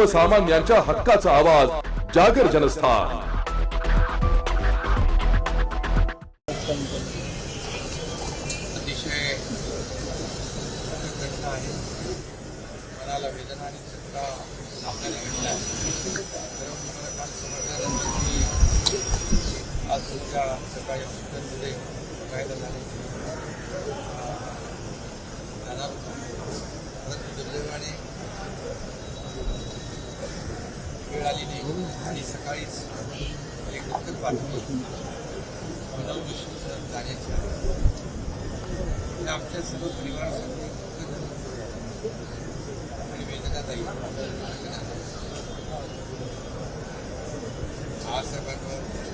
सर्वसामान्यांच्या हक्काचा आवाज जागर जनस्थान. अतिशय घटना आहे. मनाला वेदना आणि चटका आपल्याला घडला आज तुमच्या सकाळी हॉस्पिटलमध्ये फायदा झाले. वेळ आणि सकाळीच एक दुःखद बातमी मनोज विष्णू जाण्याची आहे आमच्या सर्व परिवारासाठी दुःखद आणि वेदनादायी आज निष्ठा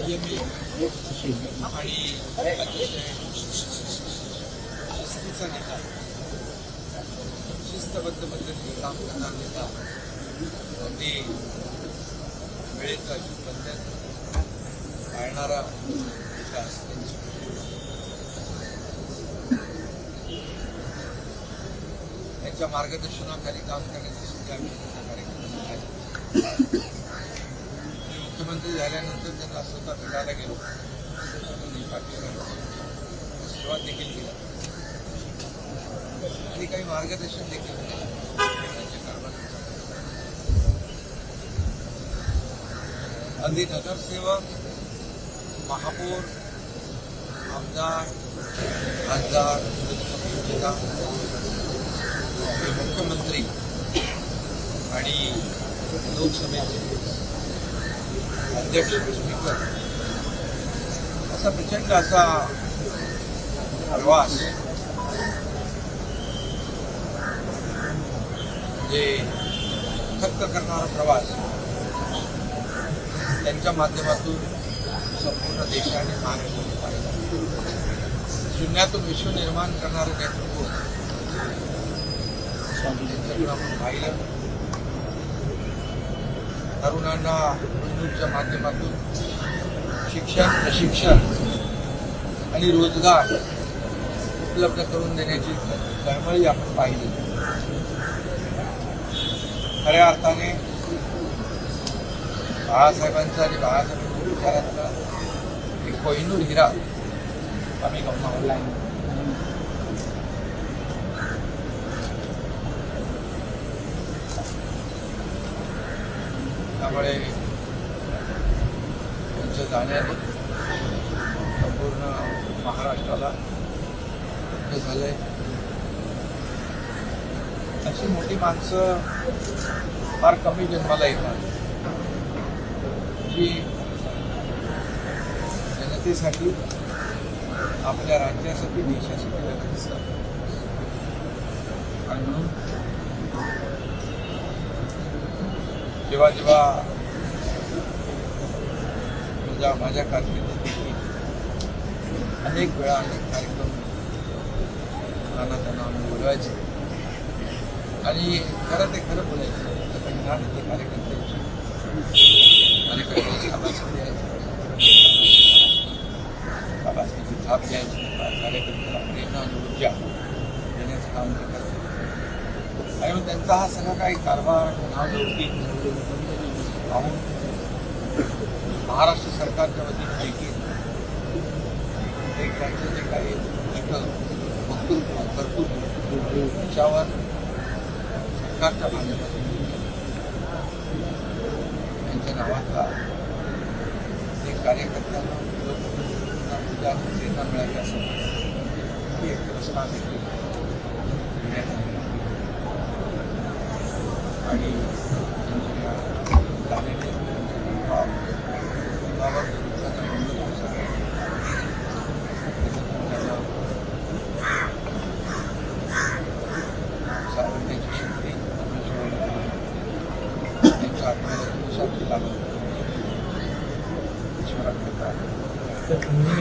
संयमी आणि अतिशय शिस्तीचा नेता शिस्तबद्ध पद्धतीने काम करणार नेता अगदी वेळेचं बंधन पाळणारा नेता त्यांच्या मार्गदर्शनाखाली काम करण्याची सुद्धा आम्ही कार्यक्रम आहे. मुख्यमंत्री झाल्यानंतर त्यांना स्वतः भेटायला गेलो. मी देखील केला आणि काही मार्गदर्शन देखील अगदी नगरसेवक महापौर आमदार खासदार मुख्यमंत्री आणि लोकसभेचे. अध्यक्ष स्पीकर असा प्रचंड असा प्रवास. जे थक्क करणारा प्रवास. त्यांच्या माध्यमातून संपूर्ण देशाने महाराष्ट्राने पाहिला शून्यातून विश्व निर्माण करणारं नेतृत्व. त्यांच्याकडून आपण पाहिलं. तरुणांना बंधूंच्या माध्यमातून शिक्षण प्रशिक्षण आणि रोजगार उपलब्ध करून देण्याची तळमळी आपण पाहिली. खऱ्या अर्थाने बाळासाहेबांचा आणि बाळासाहेबांच्या विचारांचा एक कोहिनूर हिरा आम्ही गमावला त्यामुळे त्यांच्या जाण्याने संपूर्ण महाराष्ट्राला दुःख आहे अशी मोठी माणसं फार कमी जन्माला येतात. जी जनतेसाठी आपल्या राज्यासाठी देशासाठी लढत असतात आणि म्हणून जेव्हा जेव्हा माझ्या माझ्या कारकिर्दीत देखील अनेक वेळा अनेक कार्यक्रम नाना त्यांना आम्ही बोलवायचे. आणि खरं ते खरं बोलायचं तर परिणाम ते कार्यकर्त्यांची कार्यकर्त्यांची आवाज द्यायची आवाजाची थाप द्यायची कार्यकर्त्याला प्रेरणा आणि ऊर्जा देण्याचं काम ते आणि मग त्यांचा हा सगळा काही कारभार नावलौकिक पाहून महाराष्ट्र सरकारच्या वतीने देखील एक त्यांचं जे काही वक्तृत्व कर्तृत्व त्याच्यावर सरकारच्या माध्यमातून त्यांच्या नावाचा ते कार्यकर्त्यांना लोकप्रतिनिधींना उद्या प्रेरणा असं ही एक पुरस्कार देखील देण्यात आलेला نہیں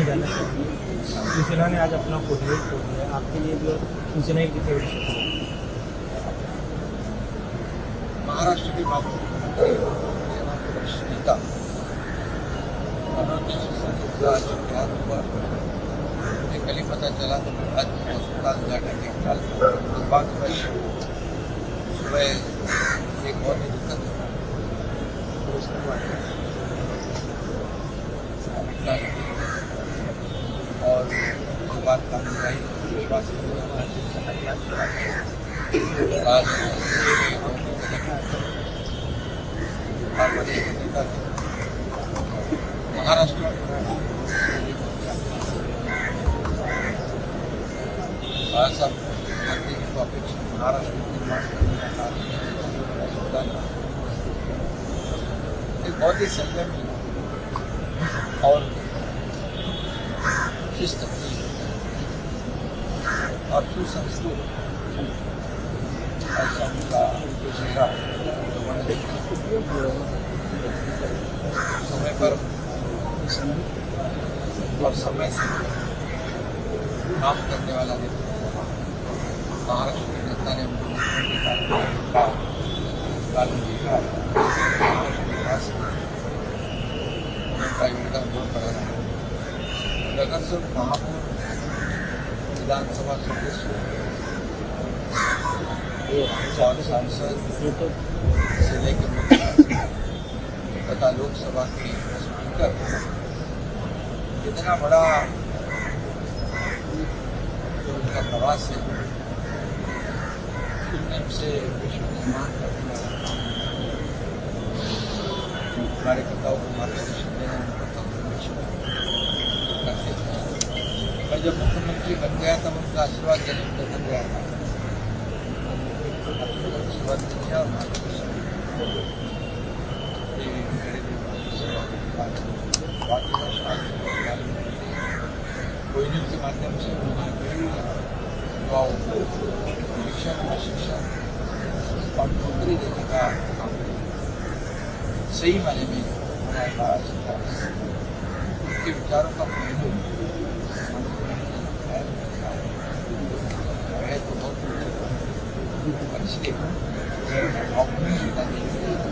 جانا چاہیے شیلا نے آج اپنا کوڈیٹ کر دیا آپ کے لیے جو سوچنا ہے کہ महाराष्ट्र की बात पता चला तो आज अस्पताल जाकर देखभाल दुर्भाग्यवश सुबह एक और ही दुखद और जो बात का मुझे विश्वास आज महाराष्ट्र. आज अपेक्षा महाराष्ट्र एक बहुत ही संयमी और शिस्त. और सुसंस्कृत. ऐसा उनका चेहरा लोगों ने देखा समय पर और समय से काम करने वाला नेता महाराष्ट्र के नेता ने उनको मुख्यमंत्री का कानून दिया विकास में उनका योगदान बहुत बड़ा रहा नगर से महापौर विधानसभा सदस्य और सांसद से लेकर मुख्यमंत्री तथा लोकसभा के स्पीकर इतना बड़ा जो उनका प्रवास है फिल्म से विश्व निर्माण करने वाला काम कार्यकर्ताओं को मार्गदर्शन देना उनका कंट्रीब्यूशन करते थे मैं जब मुख्यमंत्री बन गया तब उनका बात के माध्यम से उन्होंने युवाओं को शिक्षण और शिक्षा और नौकरी देने का सही मायने में हमारे पास उनके विचारों का पहलू है तो बहुत और इसलिए 네. 어.